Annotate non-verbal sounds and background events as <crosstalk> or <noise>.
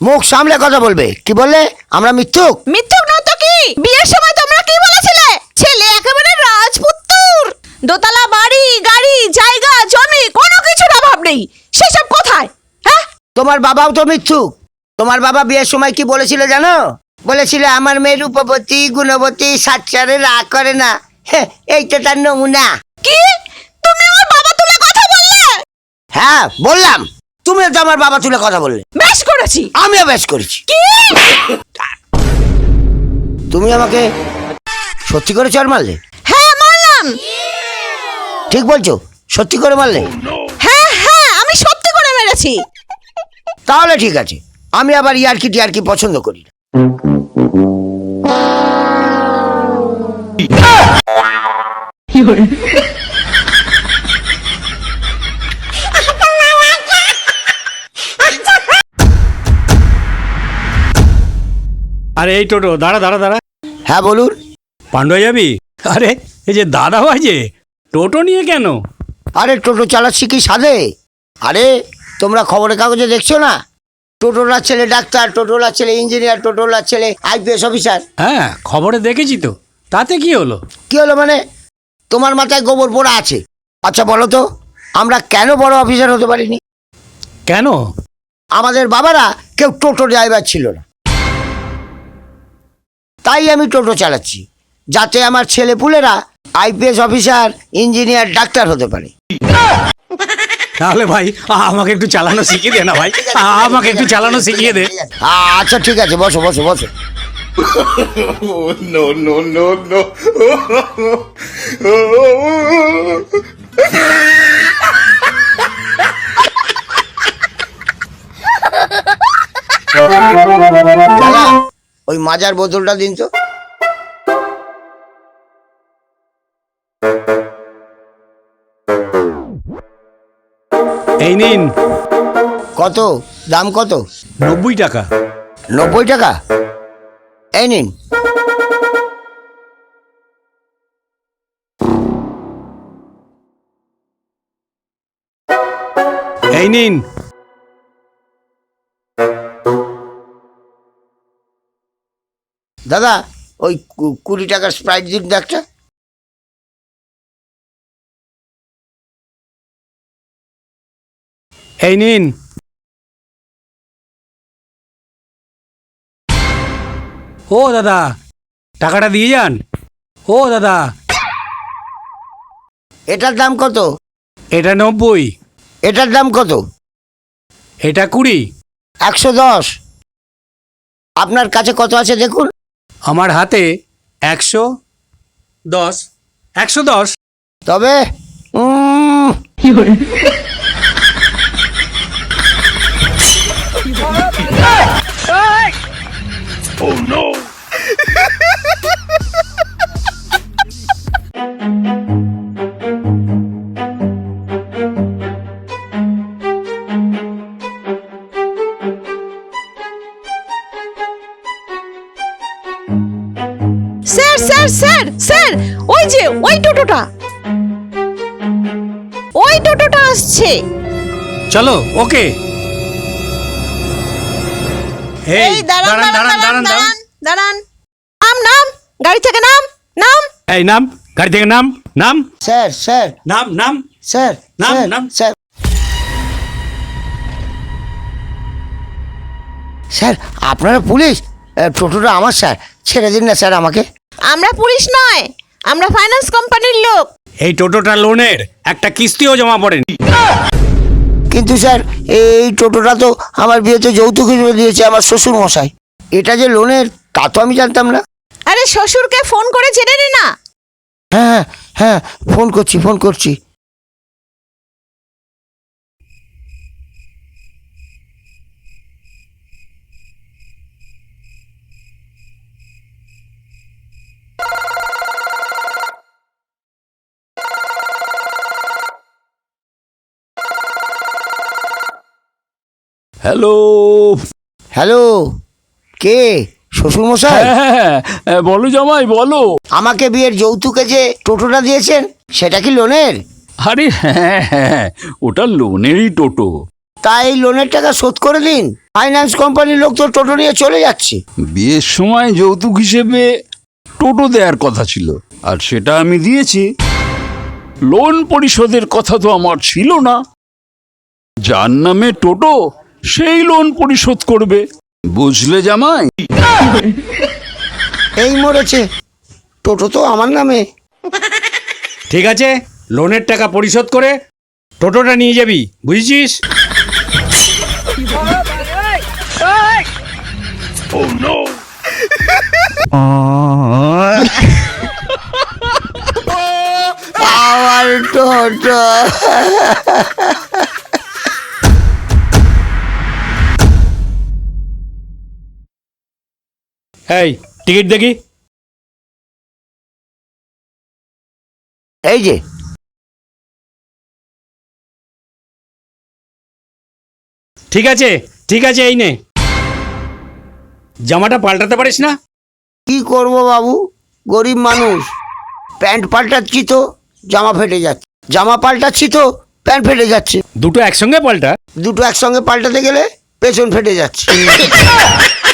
মুখ সামলে কথা বলবে। কি বললে? আমরা মিথ্যুক? মিথ্যুক নয় তো কি? বিয়ের সময় তোমরা কি বলেছিলে? ছেলে একেবারে রাজপুত্তুর। দোতলা বাড়ি গাড়ি জায়গা জমি কোনো কিছুর অভাব নেই। সেসব কোথায়? হ্যাঁ? তোমার বাবাও তো মিথ্যুক। তোমার বাবা বিয়ের সময় কি বলেছিল জানো? বলেছিল আমার মেয়ে রূপবতী গুণবতী সাচ্চারে রাগ করে না। হ্যাঁ, এই তো তার নমুনা। কি? তুমি আমার বাবা তুলে কথা বললে? হ্যাঁ বললাম। তুমিও তো আমার বাবা তুলে কথা বললে। বেশ করেছি। আমিও বেশ করেছি। কি? তুমি আমাকে সত্যি করে চর মারলে? হ্যাঁ মারলাম। ঠিক বলছো সত্যি করে মারলে? হ্যাঁ হ্যাঁ আমি সত্যি করে মেরেছি। তাহলে ঠিক আছে। আমি আবার ইয়ারকি টিয়ারকি পছন্দ করি না। আরে এই টোটো দাঁড়া দাঁড়া দাঁড়া। হ্যাঁ বলুন। পাণ্ডুয়া যাবি? আরে এই যে দাদা ভাই যে টোটো নিয়ে কেন? আরে টোটো চালাচ্ছি কি সাধে? আরে তোমরা খবরের কাগজে দেখছ না? টোটোলার ছেলে ডাক্তার টোটোলার ছেলে ইঞ্জিনিয়ার টোটোলার ছেলে আইপিএস অফিসার। হ্যাঁ খবরে দেখেছি তো। তাতে কি হলো? কি হলো মানে? তোমার মাথায় গোবর পোড়া আছে। আচ্ছা বলো তো আমরা কেন বড় অফিসার হতে পারিনি? কেন? আমাদের বাবারা কেউ টোটো ড্রাইভার ছিল না। তাই আমি টোটো চালাচ্ছি যাতে আমার ছেলেপুলেরা আইপিএস অফিসার ইঞ্জিনিয়ার ডাক্তার হতে পারে। তাহলে ভাই আমাকে একটু চালানো শিখিয়ে দে না ভাই। আমাকে একটু চালানো শিখিয়ে দে। আচ্ছা ঠিক আছে বসো বসো বসো। Oh, <laughs> no, no, no, no. ওই মাজার বোতলটা দিন তো। এই নিন। কত? দাম কত? নব্বই টাকা। নব্বই টাকা? এই নিন। এই নিন। দাদা ওই কুড়ি টাকার স্প্রাইট দিন তো একটা। এই নিন। ও দাদা। টাকাটা দিয়ে যান। ও দাদা। এটার দাম কত? এটা নব্বই। এটার দাম কত? এটা কুড়ি। একশো দশ। আপনার কাছে কত আছে দেখুন? আমার হাতে একশো দশ। একশো দশ। তবে উম, স্যার স্যার স্যার ওই যে ওই টোটোটা। ওই টোটোটা আসছে। চলো ওকে। এই দাঁড়ান দাঁড়ান দাঁড়ান দাঁড়ান দাঁড়ান নাম নাম গাড়ি থেকে নাম নাম। এই নাম গাড়ি থেকে নাম নাম। Sir sir. নাম নাম। স্যার নাম, স্যার, নাম। স্যার। স্যার আপনারা পুলিশ? টোটোটা আমার স্যার। ছেড়ে দিন না স্যার আমাকে। আমরা পুলিশ নয় আমরা ফাইন্যান্স কোম্পানির লোক। এই টোটোটা লোনের একটা কিস্তিও জমা পড়েনি। কিন্তু স্যার এই টোটোটা তো আমার বিয়েতে যৌতুক হিসেবে দিয়েছে আমার শ্বশুর মশাই এটা যে লোনের তা তো আমি জানতাম না। আরে শ্বশুরকে ফোন করে জেনে নে না। হ্যাঁ হ্যাঁ ফোন করছি ফোন করছি। হ্যালো। হ্যালো কে? শ্বশুর মশাই হ্যাঁ হ্যাঁ, বলো জামাই বলো। আমাকে বিয়ের যৌতুকে যে টোটোটা দিয়েছেন সেটা কি লোনের? আরে হ্যাঁ হ্যাঁ ওটা লোনেরই টোটো। তা এই লোনের টাকা শোধ করে দিন। ফাইন্যান্স কোম্পানির লোক তো টোটো নিয়ে চলে যাচ্ছে। বিয়ের সময় যৌতুক হিসেবে টোটো দেওয়ার কথা ছিল আর সেটা আমি দিয়েছি। লোন পরিশোধের কথা তো আমার ছিল না। যার নামে টোটো সেই লোন পরিশোধ করবে। বুঝলে জামাই? এই মরেছে। টোটো তো আমার নামে। ঠিক আছে লোনের টাকা পরিশোধ করে টোটোটা নিয়ে যাবি বুঝেছিস? আমার টোটো। এই টিকিট দেখি। এই যে। ঠিক আছে ঠিক আছে এই নে। জামাটা পাল্টাতে পারিস না? কি করব বাবু? গরিব মানুষ। প্যান্ট পাল্টাচ্ছি তো জামা ফেটে যাচ্ছে। জামা পাল্টাচ্ছি তো প্যান্ট ফেটে যাচ্ছে। দুটো একসঙ্গে পাল্টা? দুটো একসঙ্গে পাল্টাতে গেলে পেছন ফেটে যাচ্ছে। <laughs>